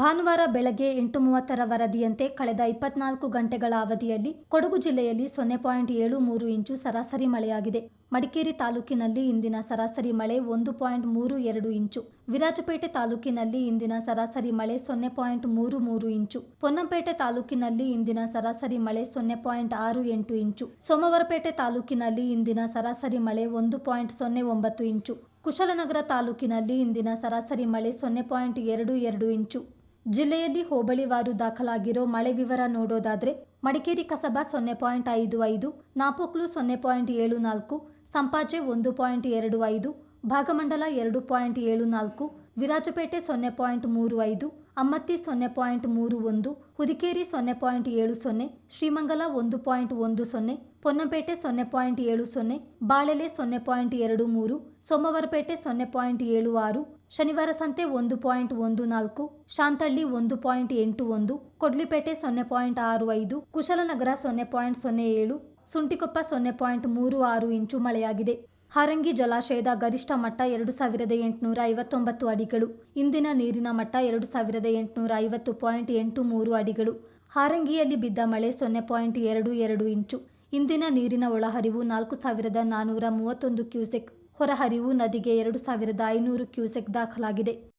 ಭಾನುವಾರ ಬೆಳಗ್ಗೆ ಎಂಟು ಮೂವತ್ತರ ವರದಿಯಂತೆ ಕಳೆದ ಇಪ್ಪತ್ನಾಲ್ಕು ಗಂಟೆಗಳ ಅವಧಿಯಲ್ಲಿ ಕೊಡಗು ಜಿಲ್ಲೆಯಲ್ಲಿ ಸೊನ್ನೆ ಪಾಯಿಂಟ್ ಏಳು ಮೂರು ಇಂಚು ಸರಾಸರಿ ಮಳೆಯಾಗಿದೆ. ಮಡಿಕೇರಿ ತಾಲೂಕಿನಲ್ಲಿ ಇಂದಿನ ಸರಾಸರಿ ಮಳೆ ಒಂದು ಪಾಯಿಂಟ್ ಮೂರು ಎರಡು ಇಂಚು. ವಿರಾಜಪೇಟೆ ತಾಲೂಕಿನಲ್ಲಿ ಇಂದಿನ ಸರಾಸರಿ ಮಳೆ ಸೊನ್ನೆ ಪಾಯಿಂಟ್ ಮೂರು ಮೂರು ಇಂಚು. ಪೊನ್ನಂಪೇಟೆ ತಾಲೂಕಿನಲ್ಲಿ ಇಂದಿನ ಸರಾಸರಿ ಮಳೆ ಸೊನ್ನೆ ಪಾಯಿಂಟ್ ಆರು ಎಂಟು ಇಂಚು. ಸೋಮವಾರಪೇಟೆ ತಾಲೂಕಿನಲ್ಲಿ ಇಂದಿನ ಸರಾಸರಿ ಮಳೆ ಒಂದು ಪಾಯಿಂಟ್ ಸೊನ್ನೆ ಒಂಬತ್ತು ಇಂಚು. ಕುಶಲನಗರ ತಾಲೂಕಿನಲ್ಲಿ ಇಂದಿನ ಸರಾಸರಿ ಮಳೆ ಸೊನ್ನೆ ಪಾಯಿಂಟ್ ಎರಡು ಎರಡು ಇಂಚು. ಜಿಲ್ಲೆಯಲ್ಲಿ ಹೋಬಳಿವಾರು ದಾಖಲಾಗಿರೋ ಮಳೆ ವಿವರ ನೋಡೋದಾದರೆ ಮಡಿಕೇರಿ ಕಸಬಾ ಸೊನ್ನೆ ಪಾಯಿಂಟ್ ಐದು ಐದು, ನಾಪೋಕ್ಲು ಸೊನ್ನೆ ಪಾಯಿಂಟ್ ಏಳು ನಾಲ್ಕು, ಸಂಪಾಜೆ ಒಂದು ಪಾಯಿಂಟ್ ಎರಡು ಐದು, ಭಾಗಮಂಡಲ ಎರಡು ಪಾಯಿಂಟ್ ಏಳು ನಾಲ್ಕು, ವಿರಾಜಪೇಟೆ ಸೊನ್ನೆ ಪಾಯಿಂಟ್ ಮೂರು ಐದು, ಅಮ್ಮತ್ತಿ ಸೊನ್ನೆ ಪಾಯಿಂಟ್ ಮೂರು ಒಂದು, ಹುದಿಕೇರಿ ಸೊನ್ನೆ ಪಾಯಿಂಟ್ ಏಳು ಸೊನ್ನೆ, ಶ್ರೀಮಂಗಲ ಒಂದು ಪಾಯಿಂಟ್ ಒಂದು ಸೊನ್ನೆ, ಪೊನ್ನಂಪೇಟೆ ಸೊನ್ನೆ ಪಾಯಿಂಟ್ ಏಳು ಸೊನ್ನೆ, ಬಾಳೆಲೆ ಸೊನ್ನೆ ಪಾಯಿಂಟ್ ಎರಡು ಮೂರು, ಸೋಮವಾರಪೇಟೆ ಸೊನ್ನೆ ಪಾಯಿಂಟ್ ಏಳು ಆರು ಶನಿವಾರ ಸಂತೆ ಒಂದು ಪಾಯಿಂಟ್ ಒಂದು ನಾಲ್ಕು ಶಾಂತಳ್ಳಿ ಒಂದು ಪಾಯಿಂಟ್ ಎಂಟು ಒಂದು, ಕೊಡ್ಲಿಪೇಟೆ ಸೊನ್ನೆ ಪಾಯಿಂಟ್ ಆರು ಐದು, ಕುಶಲನಗರ ಸೊನ್ನೆ ಪಾಯಿಂಟ್ ಸೊನ್ನೆ ಏಳು, ಸುಂಟಿಕೊಪ್ಪ ಸೊನ್ನೆ ಪಾಯಿಂಟ್ ಮೂರು ಆರು ಇಂಚು ಮಳೆಯಾಗಿದೆ. ಹಾರಂಗಿ ಜಲಾಶಯದ ಗರಿಷ್ಠ ಮಟ್ಟ ಎರಡು ಸಾವಿರದ ಎಂಟುನೂರ ಐವತ್ತೊಂಬತ್ತು ಅಡಿಗಳು. ಇಂದಿನ ನೀರಿನ ಮಟ್ಟ ಎರಡು ಸಾವಿರದ ಎಂಟುನೂರ ಐವತ್ತು ಪಾಯಿಂಟ್ ಎಂಟು ಮೂರು ಅಡಿಗಳು. ಹಾರಂಗಿಯಲ್ಲಿ ಬಿದ್ದ ಮಳೆ ಸೊನ್ನೆ ಪಾಯಿಂಟ್ ಎರಡು ಎರಡು ಇಂಚು. ಇಂದಿನ ನೀರಿನ ಒಳಹರಿವು ನಾಲ್ಕು ಸಾವಿರದ ನಾನ್ನೂರ ಮೂವತ್ತೊಂದು ಕ್ಯೂಸೆಕ್ ಹೊರಹರಿವು ನದಿಗೆ ಎರಡು ಸಾವಿರದ ಐನೂರು ಕ್ಯೂಸೆಕ್ ದಾಖಲಾಗಿದೆ.